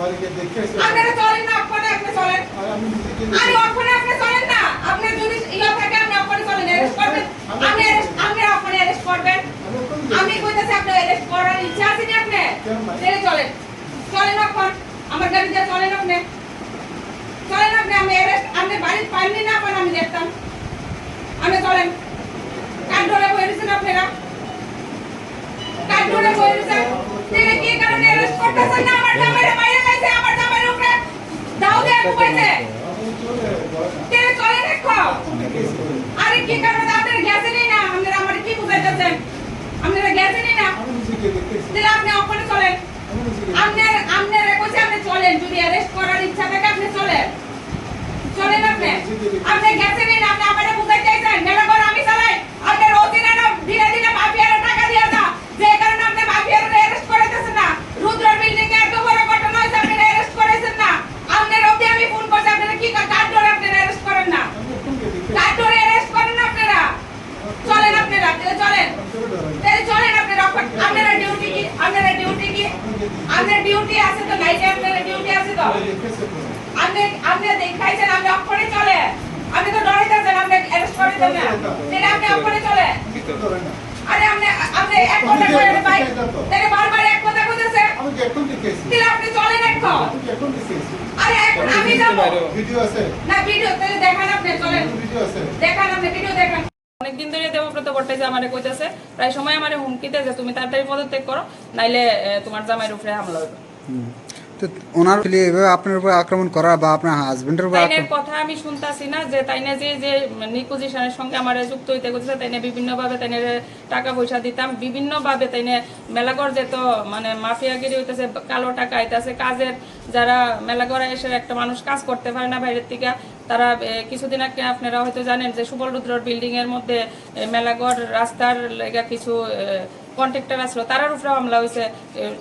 বাড়িতে দেখে এসে আপনারা চলেন না আপনি আপনি চলেন। আর আমি আরে আপনি চলেন না। আপনি যদি ইয়ে থাকে আপনি ওখানে চলেন অ্যারেস্ট করবেন। আপনি arrest- আপনি ওখানে করবেন। আমি কইতাছি আপনি অ্যারেস্ট করার ইচ্ছা আছে কি আপনি কেন চলেন। চলেন এখন আমার গাড়িতে চলেন আপনি। চলেন আপনি আমি অ্যারেস্ট আপনি বাড়ি পাইনি না পান আমি দেখতাম। আপনি চলেন। কার ধরে বইরেছেন আপনারা? কার ধরে বইরেছেন তাহলে কি কারণে অ্যারেস্ট করতেছেন না আমার জামাইরে আমার কি বুঝাইতেছেন? আপনারা গেছেনই না? তাহলে আপনি ওখানে চলেন। আপনার আপনার কইছে আপনি চলেন। যদি অ্যারেস্ট করার ইচ্ছা থাকে আপনি চলেন। চলেন আপনি। আপনি গেছেনই না আপনি আমারে বুঝাই চাইছেন মেলা করে আমি চালাই আপনি রোজিনা না দিনে দিনে মাফিয়ার টাকা দিয়ে দা যে কারণে আপনি মাফিয়ার অ্যারেস্ট করাইতেছেন না রুদ্র বিল্ডিং এ এত বড় ঘটনা হয়েছে আপনি অ্যারেস্ট করাইছেন না আপনার অবধি আমি ফোন করছি আপনারা কি কার ধরে আপনারা অ্যারেস্ট করেন না আমি ওখানে দেখে কার ধরে অ্যারেস্ট করেন না আপনারা চলেন আপনারা তাহলে চলেন আমি চলে ধরেন তাহলে চলেন আপনারা আপনারা ডিউটি কি আপনারা ডিউটি কি আপনার ডিউটি আছে তো নাইটে আপনার ডিউটি আছে তো আমি দেখে এসে করেন আপনি আপনি দেখাইছেন আপনি অক্ষরে চলে আপনি তো ডরাইতেছেন আপনি অ্যারেস্ট করে দেন না তাহলে আপনি অক্ষরে চলে কিছু ধরেন না আরে আপনি আপনি এক কথা করেন ভাই তাহলে বারবার এক কথা কইতেছে। আমি কি এখন তাহলে আপনি চলেন এখন আমি কি এখন আরে এখন আমি যাব। ভিডিও আছে। না ভিডিও তাহলে দেখান আপনি চলেন। ভিডিও আছে। দেখান আপনি ভিডিও দেখান। অনেকদিন ধরে দেবব্রত ভট্টাচার্য আমারে কইতেছে প্রায় সময় আমারে হুমকিতে যে তুমি তাড়াতাড়ি পদত্যাগ করো নাইলে তোমার জামাইয়ের উপরে হামলা হবে তো ওনার এভাবে আপনার উপর আক্রমণ করা বা আপনার হাজবেন্ডের উপর কথা আমি শুনতাছি না যে তাইনে যে যে নিকুজিশনের সঙ্গে আমার যুক্ত হইতে করতেছে তাইনে বিভিন্ন ভাবে তাইনে টাকা পয়সা দিতাম। বিভিন্ন ভাবে তাইনে মেলাগড় যেত মানে মাফিয়াগিরি হইতেছে কালো টাকা আইতাছে। কাজের যারা মেলাগড়ে এসে একটা মানুষ কাজ করতে পারে না বাইরের থেকে তারা কিছুদিন আগে আপনারা হয়তো জানেন যে সুবল রুদ্রর বিল্ডিং এর মধ্যে মেলাগড় রাস্তার লেগা কিছু কন্ট্রাক্টর আসলো তারার উপরে হামলা হয়েছে।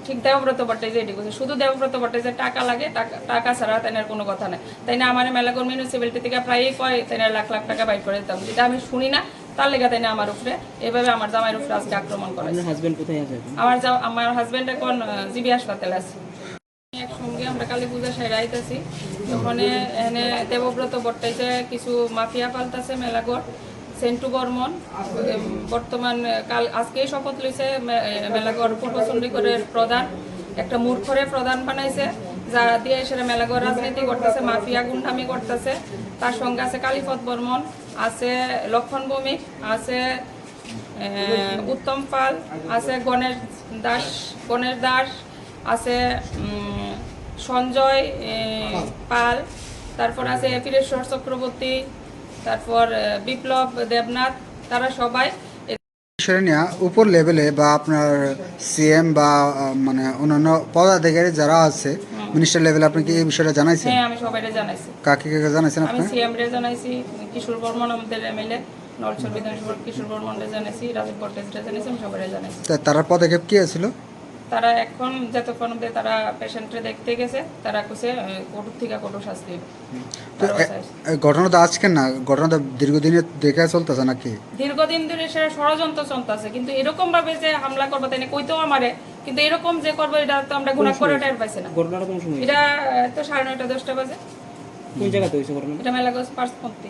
ঠিক দেবব্রত ভট্টাচার্য এটি করছে শুধু দেবব্রত ভট্টাচার্য টাকা লাগে টাকা- ছাড়া তাইনার কোনো কথা নেই। তাই না আমার মেলাগড় মিউনিসিপ্যালিটি থেকে প্রায়ই কয় তাইনার লাখ লাখ টাকা বাইর করে দিতাম। যেটা আমি শুনি না তার লেগে তাই না আমার উপরে এভাবে আমার জামাইয়ের উপরে আজকে আক্রমণ করে হাজবেন্ড কোথায় আছে আমার আমার হাজবেন্ড এখন জিবি হাসপাতালে আছে। একসঙ্গে আমরা কালী পূজা সেরে আইতাছি। ওখানে এনে দেবব্রত বট্টাইতে কিছু মাফিয়া পাল্টাছে মেলাগড় সেন্টু বর্মন বর্তমান, কাল, আজকেই শপথ লইছে মেলাগড় পূর্ব চণ্ডীগড়ের প্রধান। একটা মূর্খরে প্রধান বানাইছে যারা দিয়ে সেটা মেলাগড় রাজনীতি করতেছে, মাফিয়া গুন্ডামি করতেছে। তার সঙ্গে আছে কালীপদ বর্মন, আছে লক্ষণ ভৌমিক, আছে উত্তম পাল, আছে গণেশ দাস গণেশ দাস, আছে সঞ্জয় পাল, তারপর আছে ফিরেশ্বর চক্রবর্তী তারপর বিপ্লব দেবনাথ তারা সবাই নিয়ে উপর লেভেলে বা আপনার সিএম বা মানে অন্যান্য পদাধিকারী যারা আছে মিনিস্টার লেভেলে আপনি কি এই বিষয়টা জানাইছেন? হ্যাঁ আমি সবাইকে জানাইছি। কাকে কাকে জানাইছেন আপনি? আমি সিএম রে জানাইছি কিশোর বর্মন আমাদের এমএলএ নলছর বিধানসভার কিশোর বর্মন রে জানাইছি রাজীব ভট্টাচার্য জানাইছি আমি সবাই জানাইছি। তার পদক্ষেপ কি ছিল তারা এখন যতক্ষণ অব্দি তারা পেশেন্টরে দেখতে গেছে তারা কইছে আহ, কঠোর থেকে কঠোর শাস্তি। হবে। তো ঘটনাটা আজকে না ঘটনাটা দীর্ঘদিনের দেখে চলতেছে নাকি? দীর্ঘদিন ধরে সেটা ষড়যন্ত্র চলতেছে কিন্তু এরকম ভাবে যে হামলা করবে তাই না? কইতেও আমারে কিন্তু এরকম যে করবে এটা তো আমরা গুণা করে টের পাইছি না। ঘটনাটা কোন সময়? এটা তো সাড়ে নয়টা দশটা বাজে। কোন জায়গাতে হয়েছে ঘটনাটা? এটা মেলাগঞ্জ পার্সপন্থী।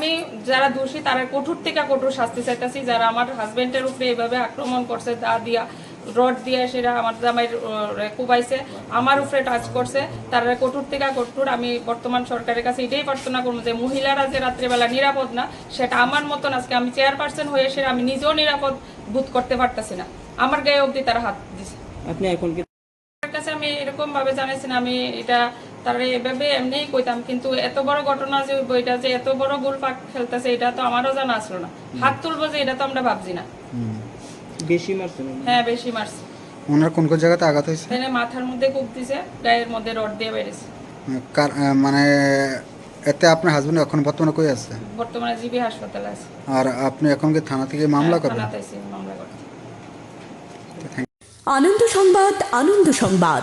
আমি যারা দোষী তারা কঠোর থেকে কঠোর শাস্তি চাইতেছি। যারা আমার হাজবেন্ডের উপরে এভাবে আক্রমণ করছে দা দিয়া রড দিয়ে সেটা আমার জামাইয়ের কুবাইছে আমার উপরে টাচ করছে তারা কঠোর থেকে কঠোর। আমি বর্তমান সরকারের কাছে এটাই প্রার্থনা করব যে মহিলারা যে রাত্রেবেলা নিরাপদ না সেটা আমার মতন আজকে আমি চেয়ারপারসন হয়ে সে আমি নিজেও নিরাপদ বোধ করতে পারতেছি না। আমার গায়ে অবধি তারা হাত দিছে। আপনি এখন কাছে আমি এরকম ভাবে জানাইছি না আমি এটা তারা এভাবে এমনিই কইতাম কিন্তু এত বড় ঘটনা যে বইটা যে এত বড় গোল পাক খেলতেছে এটা তো আমারও জানা আসলো না। হাত তুলবো যে এটা তো আমরা ভাবছি না। বেশি আপনি? হ্যাঁ বেশি মারছে। ওনার কোন কোন জায়গাতে আঘাত হয়েছে? তাই মাথার মধ্যে কূপ দিছে গায়ের মধ্যে রড দিয়ে কার- মানে এতে আপনার হাজবেন্ড এখন বর্তমানে কই আছে? বর্তমানে জিবি হাসপাতালে আছে। আর আপনি এখন কি থানা থেকে মামলা হ্যাঁ, করবেন থানাতে আছি, মামলা করতে আনন্দ সংবাদ আনন্দ সংবাদ।